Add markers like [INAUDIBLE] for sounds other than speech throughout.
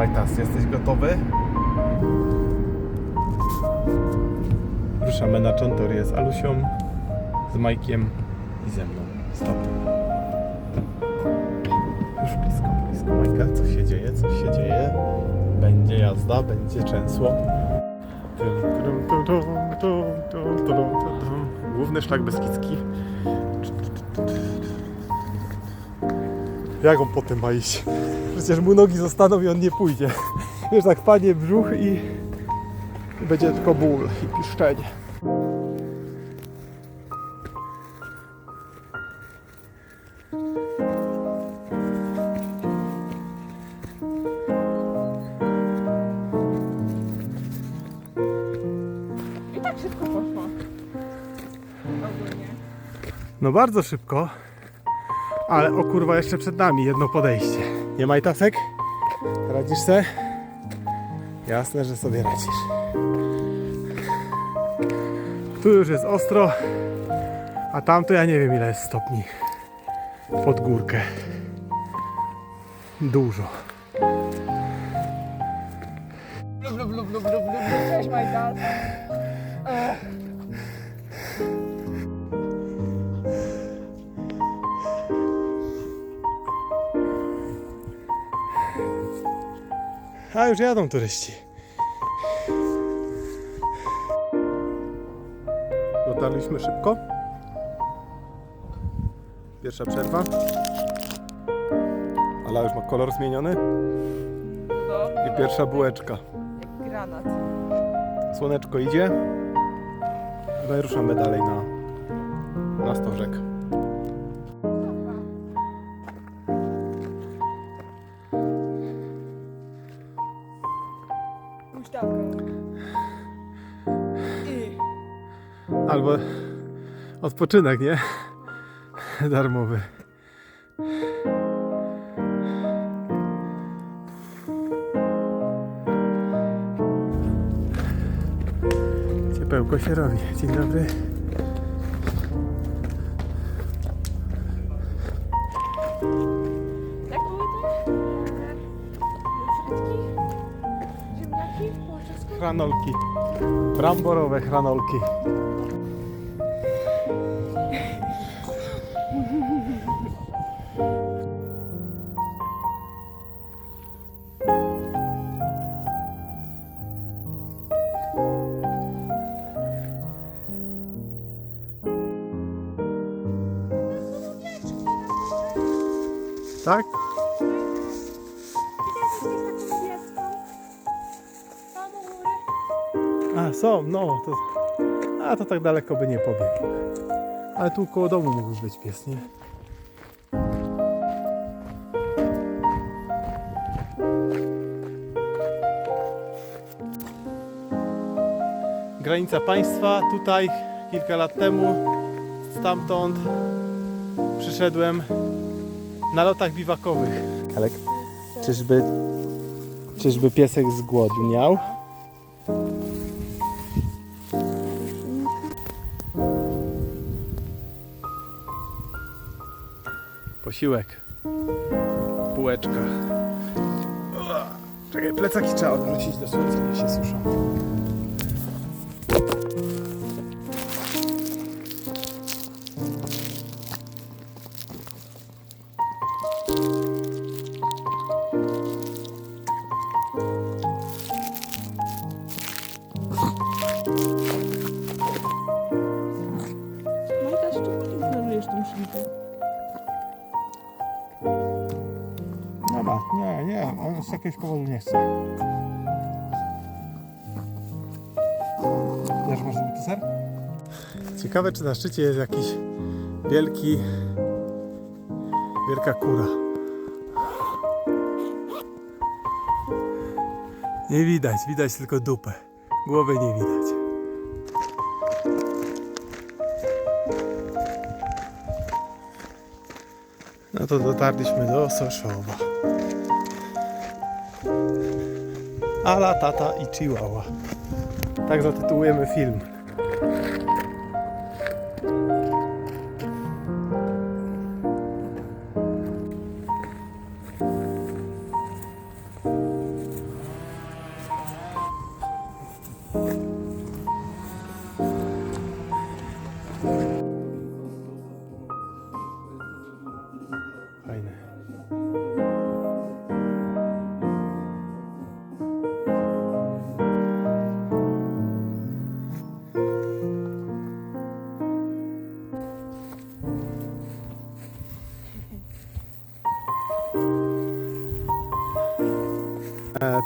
Majtas, jesteś gotowy? Ruszamy na Czontorię z Alusią, z Majkiem i ze mną. Stop. Już blisko, blisko Majka. Co się dzieje? Co się dzieje? Będzie jazda, będzie częsło. Główny szlak Beskidzki. Jak on potem ma iść? Przecież mu nogi zostaną i on nie pójdzie. Wiesz, tak panie brzuch i, i będzie tylko ból i piszczenie. I tak szybko poszło. Ogólnie. No bardzo szybko. Ale o kurwa, jeszcze przed nami jedno podejście. Nie ma tasek? Radzisz se? Jasne, że sobie radzisz. Tu już jest ostro, a tam to ja nie wiem ile jest stopni. Pod górkę. Dużo. Blub, blub, blub, blub, blub, blub. Cześć, Majka. A już jadą turyści. Dotarliśmy szybko. Pierwsza przerwa. Ale już ma kolor zmieniony. No, I pierwsza bułeczka. jak granat. Słoneczko idzie. No i ruszamy dalej na, na stożek. Huśtawkę. I... Albo odpoczynek, nie? Darmowy. Ciepełko się robi. Dzień dobry. Po czesku? Hranolki. Bramborowe hranolki. Tak? A, są, no. To, a, to tak daleko by nie pobiegł. Ale tu koło domu mógłby być pies, nie? Granica państwa. Tutaj kilka lat temu stamtąd przyszedłem na lotach biwakowych. Ale czyżby, czyżby piesek zgłodniał? Posiłek. Półeczka. Czekaj, plecaki trzeba odwrócić do słońca, niech się suszą. On z jakiegoś powodu nie chce. Też masz zbity ser? Ciekawe, czy na szczycie jest jakiś wielki, wielka kura. Nie widać, widać tylko dupę. Głowy nie widać. No to dotarliśmy do Soszowa. Ala, tata i Chihuahua. Tak zatytułujemy film.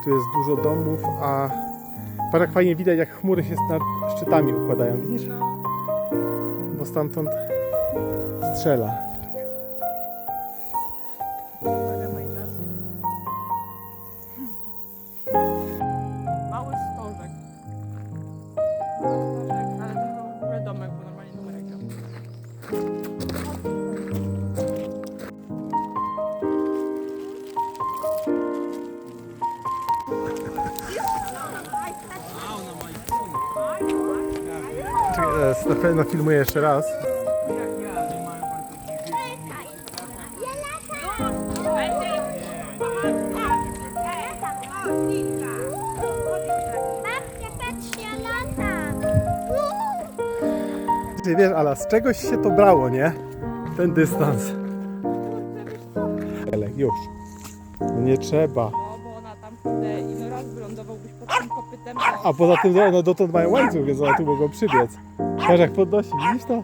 Tu jest dużo domów, a jak fajnie widać, jak chmury się nad szczytami układają, widzisz? Bo stamtąd strzela. Na pewno filmuję jeszcze raz. Ty wiesz, Ala, z czegoś się to brało, nie? Ten dystans. Ale już. No nie trzeba. No, bo ona tam kurde, raz wylądowałbyś tym kopytem. A poza tym no, dotąd mają łańcuch, więc one tu mogą przybiec. Patrz jak podnosi, widzisz to?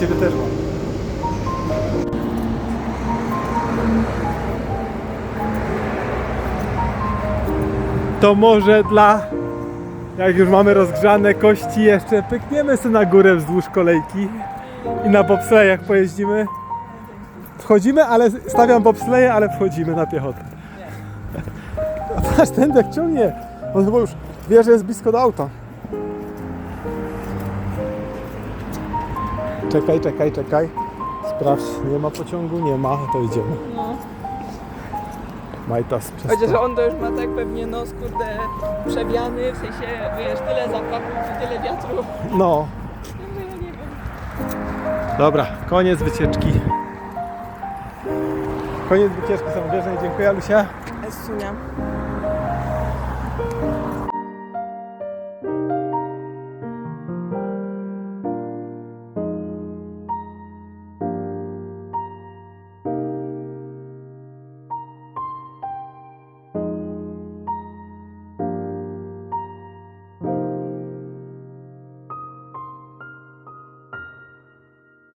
Ciebie też mam. To może dla jak już mamy rozgrzane kości jeszcze pykniemy sobie na górę wzdłuż kolejki i na bobslejach pojeździmy. Wchodzimy, ale stawiam bobsleje, ale wchodzimy na piechotę. A [LAUGHS] patrz ten dek ciągnie. On chyba już wie, że jest blisko do auta. Czekaj, czekaj, czekaj. Sprawdź, nie ma pociągu, nie ma, to idziemy. No. Majtas przez Chociaż to. on to już ma tak pewnie nos kurde przewiany, w sensie wiesz, tyle zapachów i tyle wiatru. no, No ja nie wiem. Dobra, koniec wycieczki. Koniec wycieczki samobieżnej. Dziękuję, Alusia. Esunia.